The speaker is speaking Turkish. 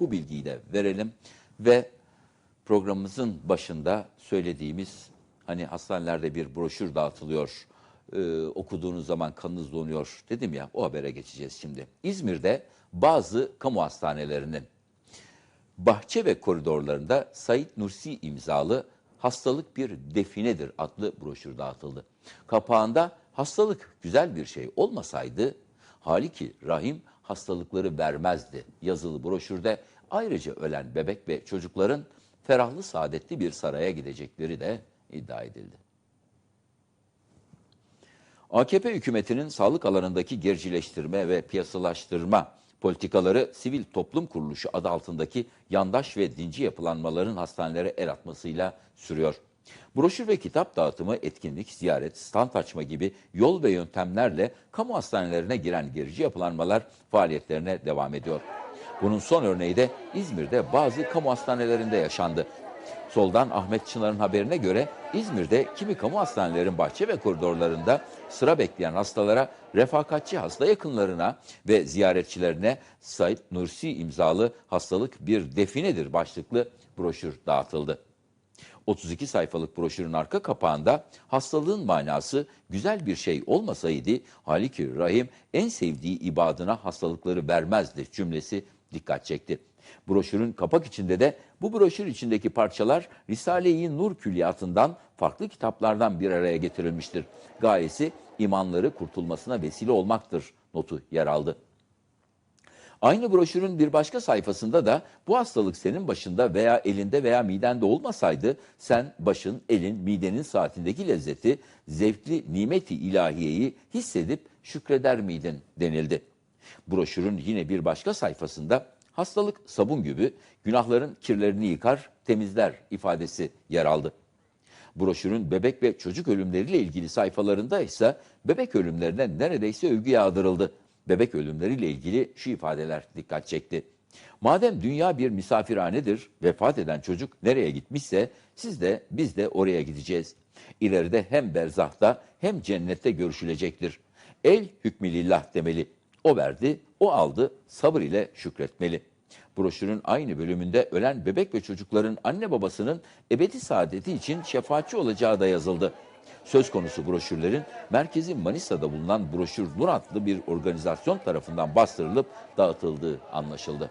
Bu bilgiyi de verelim ve programımızın başında söylediğimiz hani hastanelerde bir broşür dağıtılıyor. Ee, okuduğunuz zaman kanınız donuyor dedim ya o habere geçeceğiz şimdi. İzmir'de bazı kamu hastanelerinin bahçe ve koridorlarında Said Nursi imzalı Hastalık Bir Definedir adlı broşür dağıtıldı. Kapağında hastalık güzel bir şey olmasaydı Haliki Rahim hastalıkları vermezdi yazılı broşürde ayrıca ölen bebek ve çocukların ferahlı saadetli bir saraya gidecekleri de iddia edildi. AKP hükümetinin sağlık alanındaki gericileştirme ve piyasalaştırma politikaları sivil toplum kuruluşu adı altındaki yandaş ve dinci yapılanmaların hastanelere el atmasıyla sürüyor. Broşür ve kitap dağıtımı, etkinlik, ziyaret, stand açma gibi yol ve yöntemlerle kamu hastanelerine giren gerici yapılanmalar faaliyetlerine devam ediyor. Bunun son örneği de İzmir'de bazı kamu hastanelerinde yaşandı. Soldan Ahmet Çınar'ın haberine göre İzmir'de kimi kamu hastanelerin bahçe ve koridorlarında sıra bekleyen hastalara, refakatçi hasta yakınlarına ve ziyaretçilerine Said Nursi imzalı hastalık bir definedir başlıklı broşür dağıtıldı. 32 sayfalık broşürün arka kapağında hastalığın manası güzel bir şey olmasaydı Haliki Rahim en sevdiği ibadına hastalıkları vermezdi cümlesi dikkat çekti. Broşürün kapak içinde de bu broşür içindeki parçalar Risale-i Nur külliyatından farklı kitaplardan bir araya getirilmiştir. Gayesi imanları kurtulmasına vesile olmaktır notu yer aldı. Aynı broşürün bir başka sayfasında da bu hastalık senin başında veya elinde veya midende olmasaydı sen başın, elin, midenin saatindeki lezzeti, zevkli nimeti ilahiyeyi hissedip şükreder miydin denildi. Broşürün yine bir başka sayfasında hastalık sabun gibi günahların kirlerini yıkar, temizler ifadesi yer aldı. Broşürün bebek ve çocuk ölümleriyle ilgili sayfalarında ise bebek ölümlerine neredeyse övgü yağdırıldı. Bebek ölümleriyle ilgili şu ifadeler dikkat çekti. Madem dünya bir misafirhanedir, vefat eden çocuk nereye gitmişse siz de biz de oraya gideceğiz. İleride hem berzahta hem cennette görüşülecektir. El hükmülillah demeli. O verdi, o aldı, sabır ile şükretmeli. Broşürün aynı bölümünde ölen bebek ve çocukların anne babasının ebedi saadeti için şefaatçi olacağı da yazıldı. Söz konusu broşürlerin merkezi Manisa'da bulunan Broşür Nur adlı bir organizasyon tarafından bastırılıp dağıtıldığı anlaşıldı.